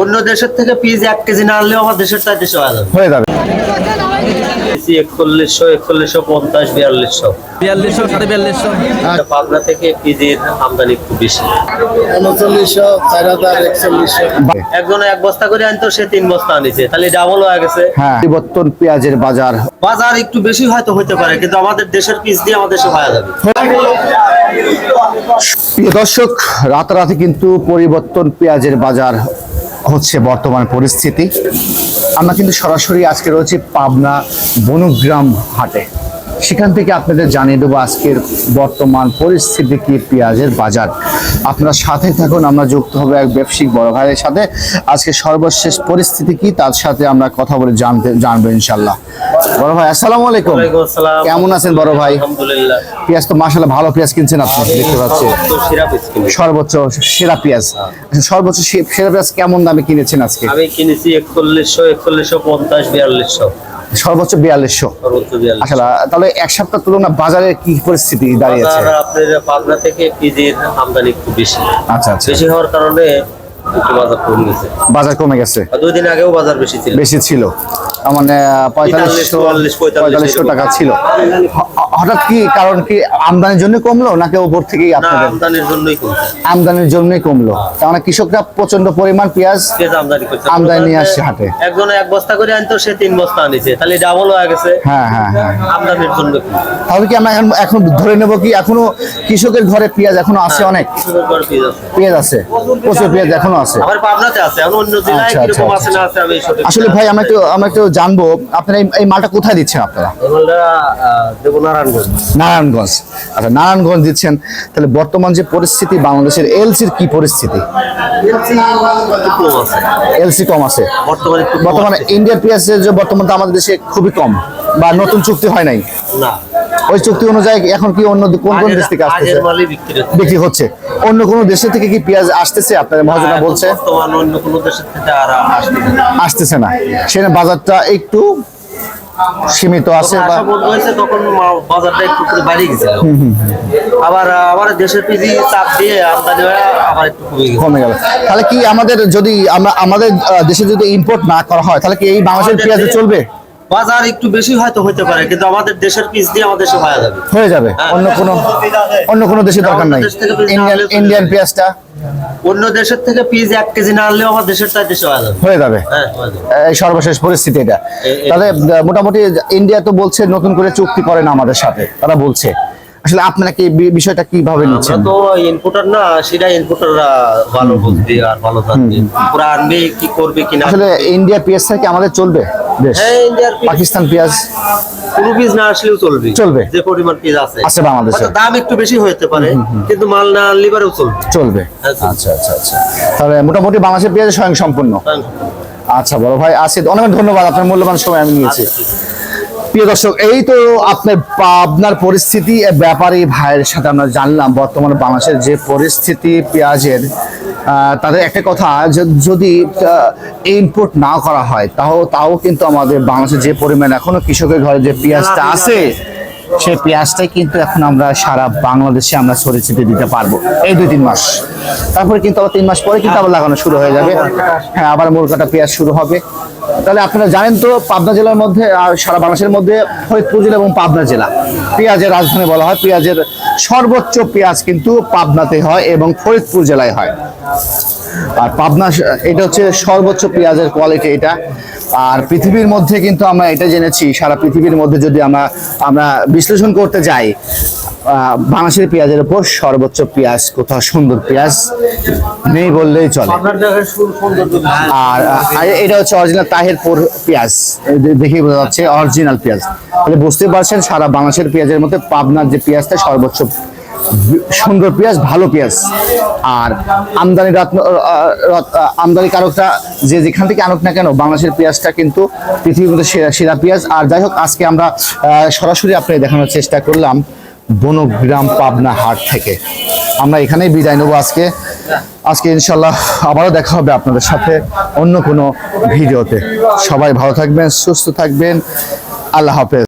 অন্য দেশের থেকে পিস এক কেজি না আনলেও আমার দেশের চাইতে দেশে হয়ে যাবে। একচল্লিশশো একচল্লিশশো পঞ্চাশ বিয়াল্লিশশো। বিয়াল্লিশশো সাড়ে বিয়াল্লিশশো। পাবনা থেকে পিজির আমদানি একটু বেশি। উনচল্লিশশো চার হাজার একচল্লিশশো। একজনে এক বস্তা করে আনতো সে তিন বস্তা আনিছে। তাহলে ডাবল হয়ে গেছে। হ্যাঁ। পরিবর্তন পেঁয়াজের বাজার। বাজার একটু বেশি হয়তো হতে পারে কিন্তু আমাদের দেশের পিস দিয়ে আমাদের দেশে হয়ে যাবে। প্রিয় দর্শক রাতারাতি কিন্তু পরিবর্তন পেঁয়াজের বাজার। হচ্ছে বর্তমান পরিস্থিতি। আমরা কিন্তু সরাসরি আজকে রয়েছি পাবনা বনুগ্রাম হাটে। সেখান থেকে আপনাদের জানিয়ে দেবো আজকের বর্তমান পরিস্থিতি কি পেঁয়াজের বাজার। আপনারা সাথে থাকুন আমরা যুক্ত হবে এক ব্যবসায়িক বড় ভাইয়ের সাথে। আজকে সর্বশেষ পরিস্থিতি কি তার সাথে আমরা কথা বলে জানতে জানব ইনশাল্লাহ বড় ভাই আসসালামু আলাইকুম। কেমন আছেন বড় ভাই? পেঁয়াজ তো মাসাল্লাহ ভালো পেঁয়াজ কিনছেন আপনি দেখতে পাচ্ছি। সর্বোচ্চ সেরা পেঁয়াজ আচ্ছা, সর্বোচ্চ সেরা পেঁয়াজ কেমন দামে কিনেছেন আজকে? আমি কিনেছি একচল্লিশশো একচল্লিশশো পঞ্চাশ বিয়াল্লিশশো। সর্বোচ্চ বিয়াল্লিশশো। আসলে তাহলে এক সপ্তাহ তুলনা বাজারে কি পরিস্থিতি দাঁড়িয়েছে? আপনার পাবনা থেকে পিজির আমদানি একটু বেশি। আচ্ছা আচ্ছা। বেশি হওয়ার কারণে বাজার কমে গেছে। দুই দিন আগেও বাজার বেশি ছিল। বেশি ছিল। মানে পঁয়তাল্লিশশো 44, 45 পঁয়তাল্লিশশো টাকা ছিল। হঠাৎ কি কারণ কি আমদানির জন্য কমলো নাকি ওপর থেকেই আপনাদের? আমদানির জন্যই কমছে আমদানির জন্যই কমলো। তার মানে কৃষকরা প্রচণ্ড পরিমাণ পেঁয়াজ আমদানি করছে। আমদানি নিয়ে আসছে হাটে। একজনে এক বস্তা করে আনতো সে তিন বস্তা আনিছে। তাহলে ডাবল হয়ে গেছে। হ্যাঁ হ্যাঁ হ্যাঁ। আমদানির জন্য তাহলে কি আমরা এখন ধরে নেব কি এখনও কৃষকের ঘরে পেঁয়াজ এখনও আছে অনেক? পেঁয়াজ আছে। প্রচুর পেঁয়াজ এখনও আছে। আমার পাবনাতে আছে। এখন অন্য জেলায় আচ্ছা, কীরকম আচ্ছা, আছে না আছে আমি আসলে ভাই আমরা একটু আমরা একটু জানব। আপনারা এই- এই মালটা কোথায় দিচ্ছেন আপনারা? আমরা দেবো নারায়ণগঞ্জ নারায়ণগঞ্জ। আচ্ছা নারায়ণগঞ্জ দিচ্ছেন। তাহলে বর্তমান যে পরিস্থিতি বাংলাদেশের এলসির কি পরিস্থিতি? এলসি কম আছে। বর্তমানে। ইন্ডিয়ান পেঁয়াজের যে বর্তমান আমাদের দেশে খুবই কম বা নতুন চুক্তি হয় নাই। না। ওই চুক্তি অনুযায়ী এখন কি অন্য কোন কোন দেশ থেকে আসতেছে? বিক্রি হচ্ছে। অন্য কোন দেশে থেকে কি পেঁয়াজ আসতেছে? আপনাদের মহাজনা বলছে। অন্য কোনো দেশের থেকে আর আসতেছে না। সেখানে বাজারটা একটু সীমিত আছে বা আশা বন্ধ হয়েছে তখন বাজারটা একটু করে বাড়িয়ে গেছিল আবার আবার দেশের পিজি চাপ দিয়ে আমদানি আবার একটু কমে গেল। তাহলে কি আমাদের যদি আমরা আমাদের দেশে যদি ইম্পোর্ট না করা হয় তাহলে কি এই বাংলাদেশের পেঁয়াজে চলবে? বাজার একটু বেশি হয়তো হতে পারে কিন্তু আমাদের দেশের পিস দিয়ে আমাদের দেশে হয়ে যাবে। হয়ে যাবে। অন্য কোনো অন্য কোনো দেশে দরকার নাই। ইন্ডিয়ান ইন্ডিয়ান পেঁয়াজটা অন্য দেশের থেকে পিস এক কেজি না আনলেও আমার দেশের দেশে হয়ে যাবে। হয়ে। এই সর্বশেষ পরিস্থিতি এটা। তাহলে মোটামুটি ইন্ডিয়া তো বলছে নতুন করে চুক্তি করে না আমাদের সাথে তারা বলছে। আসলে আপনারা কি বিষয়টা কীভাবে নিচ্ছেন? তো ইনপুটার না সেটা ইনপুটাররা ভালো বুঝবে আর ভালো জানবে পুরা আনবে কি করবে কিনা আসলে ইন্ডিয়া পেঁয়াজ থেকে আমাদের চলবে? বেশ। হ্যাঁ পাকিস্তান পেঁয়াজ? কোনো পিস না আসলেও চলবে। চলবে। যে পরিমাণ আছে। আছে বাংলাদেশে। দাম একটু বেশি হতে পারে কিন্তু মাল না লিভারেও চলবে। চলবে। হ্যাঁ, আচ্ছা আচ্ছা আচ্ছা। তাহলে মোটামুটি বাংলাদেশের পেঁয়াজ স্বয়ং সম্পূর্ণ আচ্ছা বড় ভাই আসিদ অনেক ধন্যবাদ। আপনার মূল্যবান সময় আমি নিয়েছি। আচ্ছা। প্রিয় দর্শক এই তো আপনার পাবনার পরিস্থিতি ব্যাপারে ভাইয়ের সাথে আমরা জানলাম বর্তমানে বাংলাদেশের যে পরিস্থিতি পেঁয়াজের তাদের একটা কথা যদি ইম্পোর্ট না করা হয় তাও তাও কিন্তু আমাদের বাংলাদেশের যে পরিমাণ এখনও কৃষকের ঘরে যে পেঁয়াজটা আছে সেই পেঁয়াজটাই কিন্তু এখন আমরা সারা বাংলাদেশে আমরা ছড়িয়ে ছিটিয়ে দিতে পারব এই দুই তিন মাস। তারপরে কিন্তু আবার তিন মাস পরে কিন্তু আবার লাগানো শুরু হয়ে যাবে। হ্যাঁ আবার মূল কাটা পেঁয়াজ শুরু হবে। তাহলে আপনারা জানেন তো, পাবনা জেলার মধ্যে আর সারা বাংলাদেশের মধ্যে ফরিদপুর জেলা এবং পাবনা জেলা। পেঁয়াজের রাজধানী বলা হয়, পেঁয়াজের সর্বোচ্চ পেঁয়াজ কিন্তু পাবনাতে হয় এবং ফরিদপুর জেলায় হয়। আর পাবনা এটা হচ্ছে সর্বোচ্চ পেঁয়াজের কোয়ালিটি এটা। আর পৃথিবীর মধ্যে কিন্তু আমরা এটা জেনেছি, সারা পৃথিবীর মধ্যে যদি আমরা আমরা বিশ্লেষণ করতে যাই বাংলাদেশের পেঁয়াজের উপর সর্বোচ্চ পেঁয়াজ কোথাও সুন্দর পেঁয়াজ নেই বললেই চলে। আর এটা হচ্ছে অরিজিনাল তাহেরপুর পেঁয়াজ। দেখেই বোঝা যাচ্ছে অরিজিনাল পেঁয়াজ। তাহলে বুঝতে পারছেন সারা বাংলাদেশের পেঁয়াজের মধ্যে পাবনার যে পেঁয়াজটা সর্বোচ্চ সুন্দর পেঁয়াজ ভালো পেঁয়াজ। আর আমদানি রত্ন আমদানি কারকটা যে যেখান থেকে আনুক না কেন বাংলাদেশের পেঁয়াজটা কিন্তু পৃথিবীর মধ্যে সেরা সেরা পেঁয়াজ। আর যাই হোক আজকে আমরা সরাসরি আপনাকে দেখানোর চেষ্টা করলাম। বনগ্রাম পাবনা হাট থেকে। আমরা এখানেই বিদায় নেব আজকে। আজকে ইনশাল্লাহ আবারও দেখা হবে আপনাদের সাথে অন্য কোনো ভিডিওতে। সবাই ভালো থাকবেন, সুস্থ থাকবেন। আল্লাহ হাফেজ।